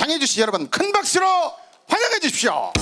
장혜주 씨 여러분 큰 박수로 환영해 주십시오.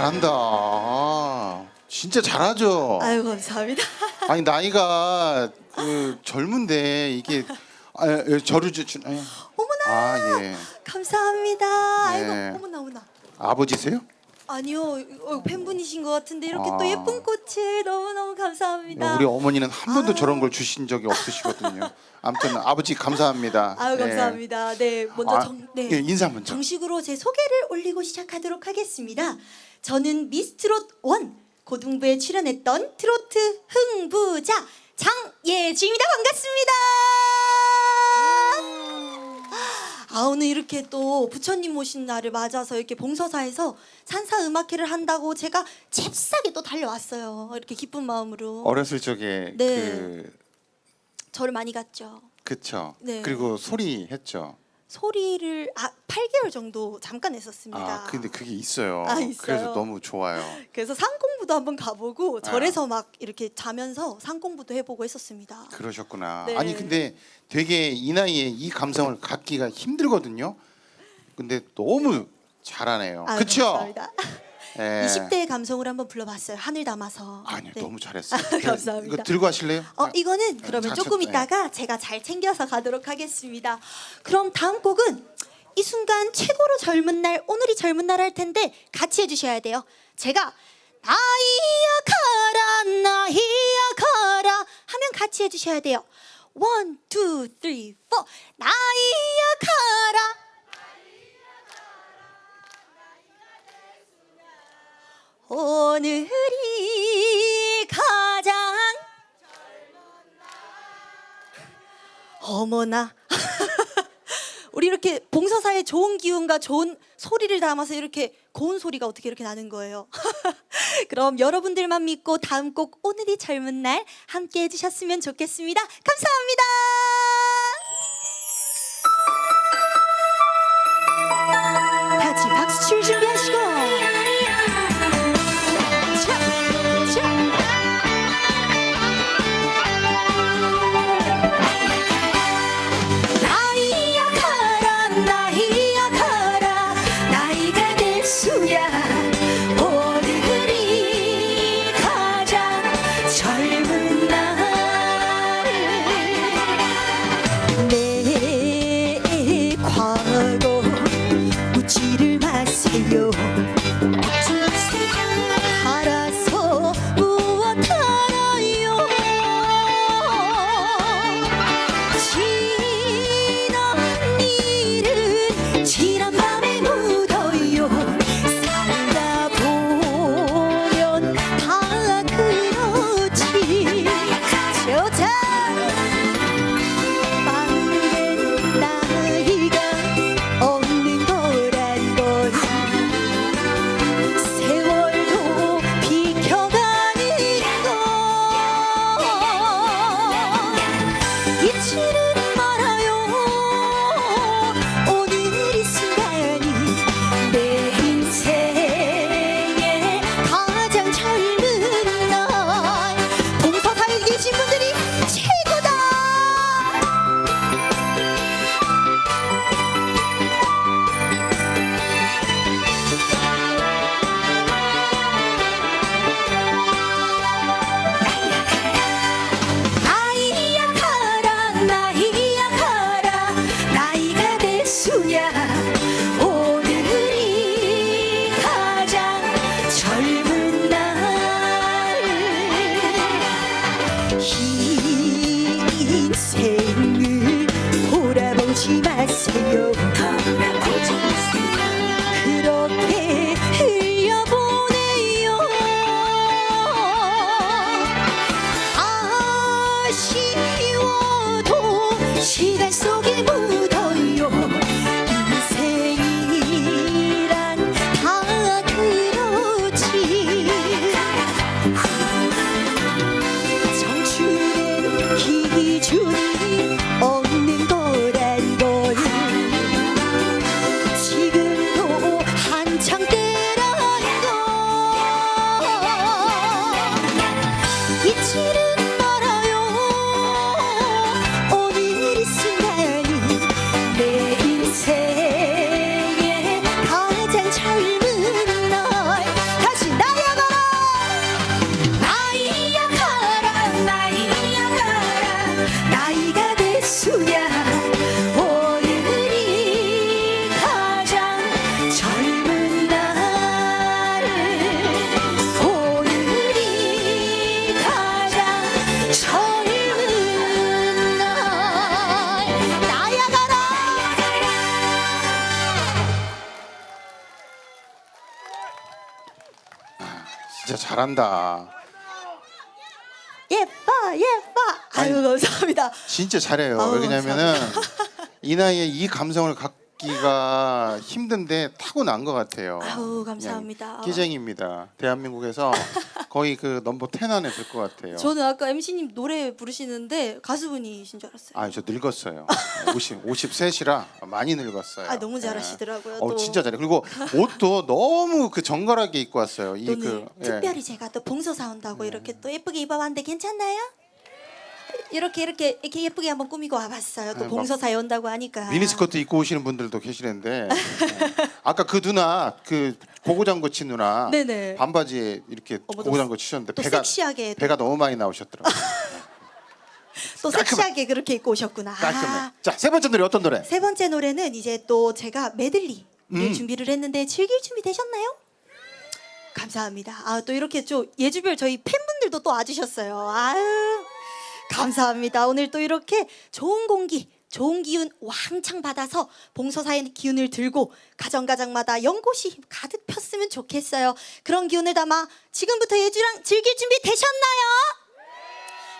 잘한다. 진짜 잘하죠. 아유 감사합니다. 아니 나이가 그 젊은데 이게 아, 예, 저를 주 주- 예. 어머나 아 예. 감사합니다. 네. 아이고 어머나 어머나. 아버지세요? 아니요 어, 팬분이신 것 같은데 이렇게 아. 또 예쁜 꽃을 너무 너무 감사합니다. 우리 어머니는 한 번도 아. 저런 걸 주신 적이 없으시거든요. 아무튼 아버지 감사합니다. 아유 네. 감사합니다. 네 먼저 아, 정, 네. 예, 인사 먼저. 정식으로 제 소개를 올리고 시작하도록 하겠습니다. 저는 미스트롯 원 고등부에 출연했던 트로트 흥부자 장예주입니다. 반갑습니다. 아 오늘 이렇게 또 부처님 오신 날을 맞아서 이렇게 봉서사에서 산사 음악회를 한다고 제가 잽싸게 또 달려왔어요. 이렇게 기쁜 마음으로 어렸을 적에 네. 그 저를 많이 갔죠. 그쵸. 네. 그리고 소리 했죠. 소리를 아 8개월 정도 잠깐 했었습니다. 아 근데 그게 있어요. 아, 있어요? 그래서 너무 좋아요. 그래서 상공부도 한번 가보고 아. 절에서 막 이렇게 자면서 상공부도 해보고 했었습니다. 그러셨구나. 네. 아니 근데 되게 이 나이에 이 감성을 갖기가 힘들거든요. 근데 너무 잘하네요. 아유, 그쵸? 감사합니다. 예. 20대의 감성을 한번 불러봤어요. 하늘 담아서. 아니요 네. 너무 잘했어요. 감사합니다. 이거 들고 하실래요? 어 이거는 그러면 잘 조금 쳤- 네. 있다가 제가 잘 챙겨서 가도록 하겠습니다. 그럼 다음 곡은 이 순간 최고로 젊은 날 오늘이 젊은 날 할 텐데 같이 해주셔야 돼요. 제가 나이야 가라 나이야 가라 하면 같이 해주셔야 돼요. 원, 투, 쓰리, 포 나이야 가라 오늘이 가장 어머나 우리 이렇게 봉서사의 좋은 기운과 좋은 소리를 담아서 이렇게 고운 소리가 어떻게 이렇게 나는 거예요. 그럼 여러분들만 믿고 다음 곡 오늘이 젊은 날 함께 해주셨으면 좋겠습니다. 감사합니다. 돌아보지 잘한다. 예뻐 예뻐 아유 아니, 감사합니다 진짜 잘해요. 아우, 왜냐면은 이 나이에 이 감성을 갖기가 힘든데 타고난 것 같아요. 아우, 감사합니다. 그냥 끼쟁입니다. 대한민국에서 거의 그 넘버 10 안에 들 것 같아요. 저는 아까 MC님 노래 부르시는데 가수분이신 줄 알았어요 아, 저 늙었어요. 50, 53이라 많이 늙었어요. 아, 너무 예. 잘하시더라고요, 어, 또. 진짜 잘해. 그리고 옷도 너무 그 정갈하게 입고 왔어요. 이 오늘 그 예. 특별히 제가 또 봉서 사온다고 이렇게 또 예쁘게 입어봤는데 괜찮나요? 이렇게 이렇게 이렇게 예쁘게 한번 꾸미고 와봤어요. 또 아, 봉서 사에 온다고 하니까. 미니스커트 입고 오시는 분들도 계시는데 예. 아까 그 누나 그 고고장구 친 누나 네네. 반바지에 이렇게 어머, 또 고고장구 치셨는데 또 배가 섹시하게 또- 배가 너무 많이 나오셨더라고요. 또 깔끔해. 섹시하게 그렇게 입고 오셨구나. 깔끔해. 아, 자세 번째 노래 어떤 노래? 세 번째 노래는 이제 또 제가 메들리를 음. 준비를 했는데 즐길 준비 되셨나요? 감사합니다. 아 또 이렇게 좀 예주별 저희 팬분들도 또 와주셨어요. 아유 감사합니다. 오늘 또 이렇게 좋은 공기, 좋은 기운 왕창 받아서 봉서사의 기운을 들고 가정 가정마다 연꽃이 가득 폈으면 좋겠어요. 그런 기운을 담아 지금부터 예주랑 즐길 준비 되셨나요?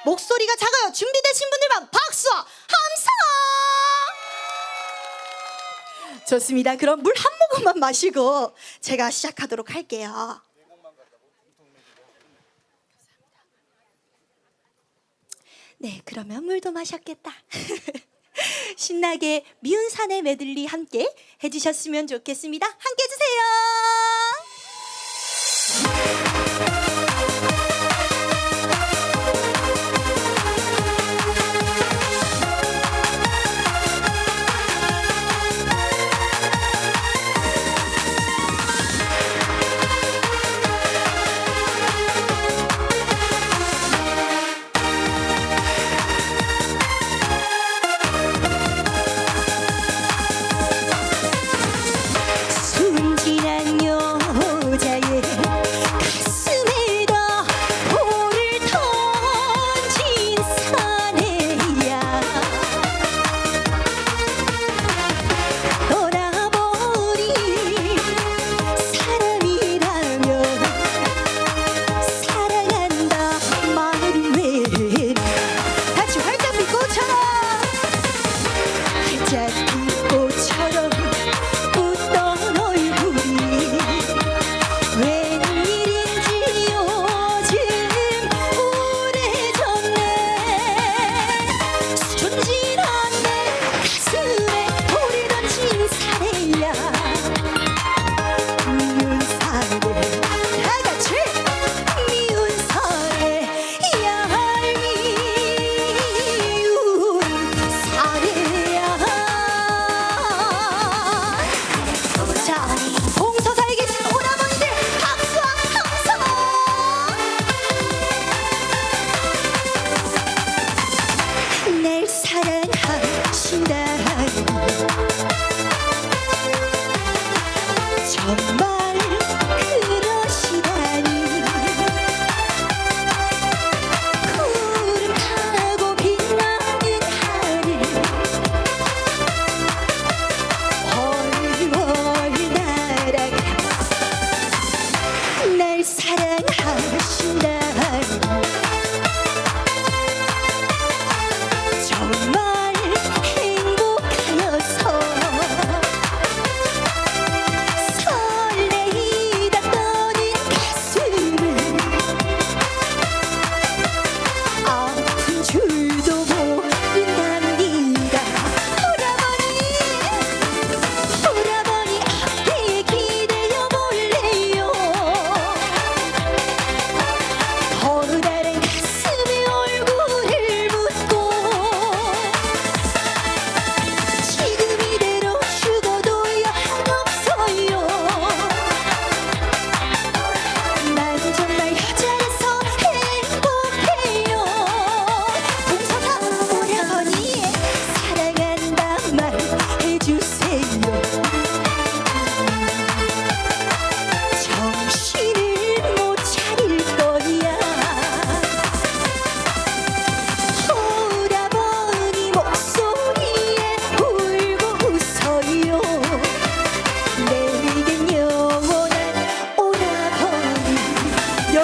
목소리가 작아요. 준비되신 분들만 박수와 함성! 좋습니다. 그럼 물 한 모금만 마시고 제가 시작하도록 할게요. 네, 그러면 물도 마셨겠다. 신나게 미운 산의 메들리 함께 해주셨으면 좋겠습니다. 함께 해주세요.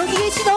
木一郎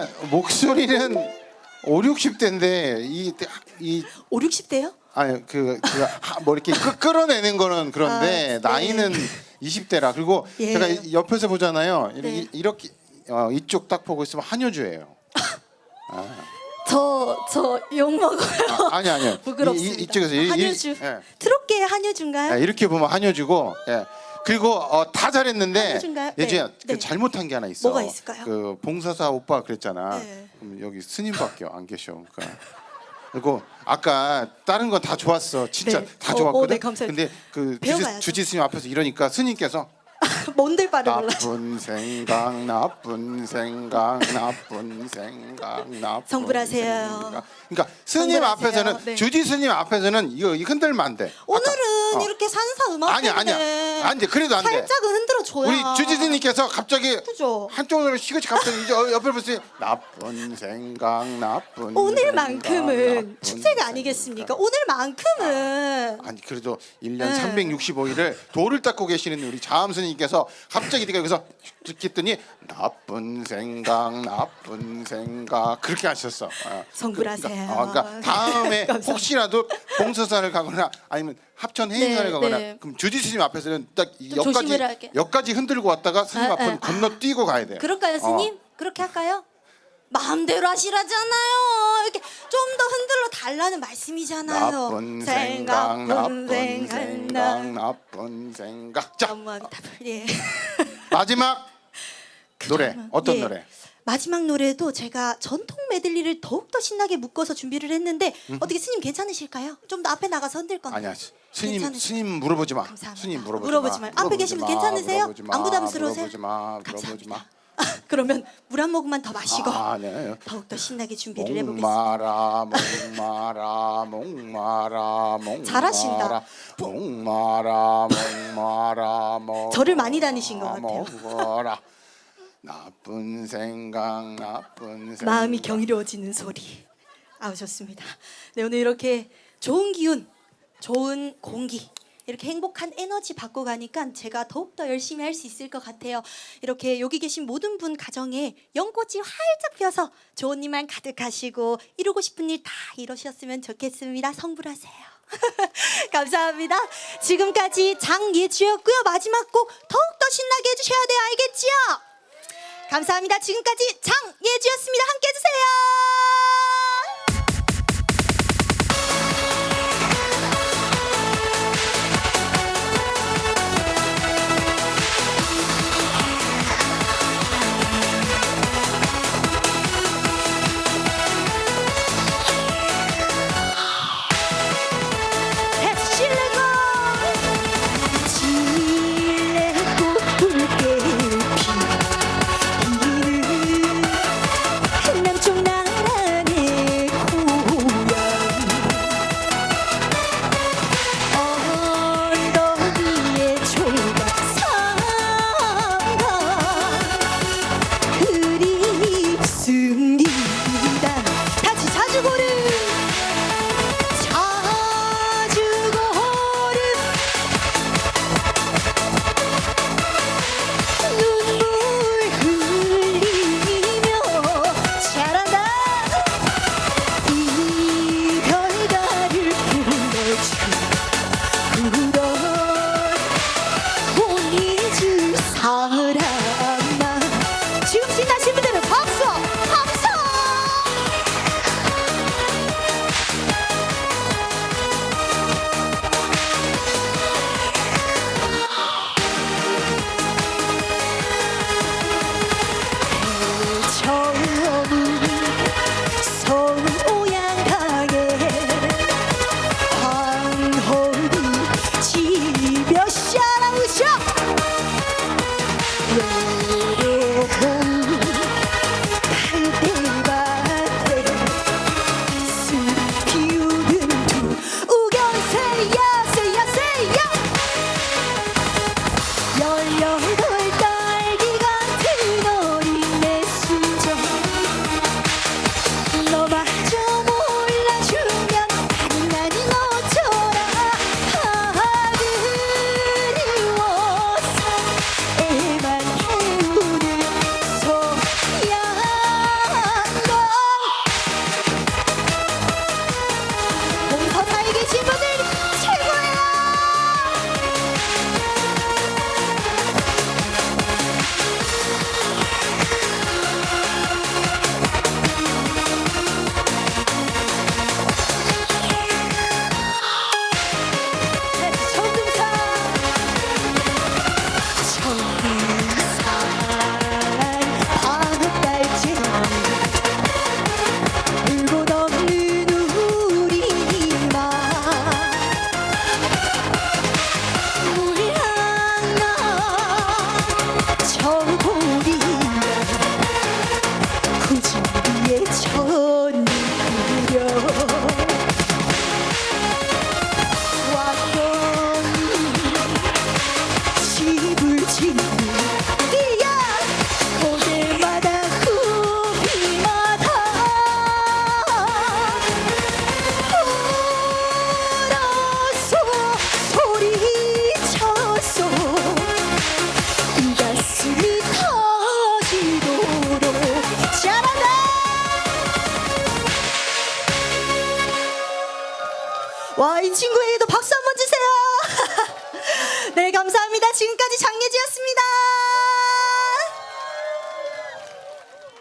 그러니까 목소리는 5, 60대인데 이 이 5, 60대요? 아니 그그뭐 이렇게 끌- 끌어내는 거는 그런데 아, 네. 나이는 20대라 그리고 예. 제가 이- 옆에서 보잖아요. 이- 네. 이렇게 어, 이쪽 딱 보고 있으면 한효주예요. 저저 욕 먹어요. 아, 아니 아니요. 부끄럽습니다. 이, 이쪽에서 이- 이- 한효주. 예. 트롯계 한효주인가요? 예, 이렇게 보면 한효주고 예. 그리고 어, 다 잘했는데 한효주인가요? 네. 그 네. 잘못한 게 하나 있어. 뭐가 있을까요? 그 봉사사 오빠 그랬잖아. 네. 그럼 여기 스님밖에 안 계셔. 그러니까 그리고 아까 다른 건 다 좋았어. 진짜 네. 다 어, 좋았거든. 어, 네, 감사합니다. 근데 그 배워가야죠. 주지, 주지 스님 앞에서 이러니까 스님께서 뭔들 발음 몰라. 나쁜 생각, 나쁜 생각, 나쁜 생각, 나쁜 성불하세요. 생각. 그러니까 스님 성불하세요. 앞에서는 네. 주지 스님 앞에서는 이거 이 흔들면 안 돼. 오늘은 어. 이렇게 산사 음악 아니야, 아니야. 안 돼. 그래도 안 돼. 살짝은 흔들어 줘야. 우리 주지스님께서 갑자기 그죠? 한쪽으로 시그치 갑자기 이제 어, 옆에 보세요. 나쁜 생각, 나쁜 오늘만큼은 생각, 나쁜 축제가 아니겠습니까? 생각. 오늘만큼은 아니 그래도 1년 네. 365일을 돌을 닦고 계시는 우리 자암스님께서 갑자기 네가 여기서 듣겠더니 나쁜 생각, 나쁜 생각 그렇게 하셨어. 어. 성불하세요. 그러니까, 어, 그러니까 다음에. 혹시라도 봉사사를 가거나 아니면 합천 행사를 네, 가거나 네. 그럼 주지 스님 앞에서는 딱이 좀 역까지 조심을 할게. 역까지 흔들고 왔다가 스님 아, 앞은 아, 건너뛰고 가야 돼요. 그럴까요, 스님? 어. 그렇게 할까요? 마음대로 하시라잖아요. 이렇게 좀 더 흔들러 달라는 말씀이잖아요. 나쁜 생각, 나쁜 생각, 나쁜 생각. 자. 예. 마지막 노래 그러면, 어떤 예. 노래? 마지막 노래도 제가 전통 메들리를 더욱 더 신나게 묶어서 준비를 했는데 어떻게 스님 괜찮으실까요? 좀 더 앞에 나가서 흔들 건데. 아니야 스님 괜찮으시- 스님 물어보지 마. 감사합니다. 스님 물어보지, 물어보지 마. 말- 앞에 계시면 괜찮으세요? 물어보지 마, 안 부담스러우세요? 물어보지 마. 물어보지 감사합니다. 마. 그러면 물 한 모금만 더 마시고 아, 네. 더욱 더 신나게 준비를 해보겠습니다. 목마라 목마라 목마라 목마라 잘하신다. 목마라 목마라 목 절을 많이 다니신 것 같아요. 먹어라 나쁜 생각 나쁜 생각 마음이 경이로워지는 소리. 아우 좋습니다. 네 오늘 이렇게 좋은 기운, 좋은 공기, 이렇게 행복한 에너지 받고 가니까 제가 더욱 더 열심히 할 수 있을 것 같아요. 이렇게 여기 계신 모든 분 가정에 연꽃이 활짝 펴서 좋은 일만 가득하시고 이루고 싶은 일 다 이루셨으면 좋겠습니다. 성불하세요. 감사합니다. 지금까지 장예주였고요. 마지막 곡 더욱 더 신나게 해주셔야 돼요. 알겠지요? 감사합니다. 지금까지 장예주였습니다. 함께 해주세요.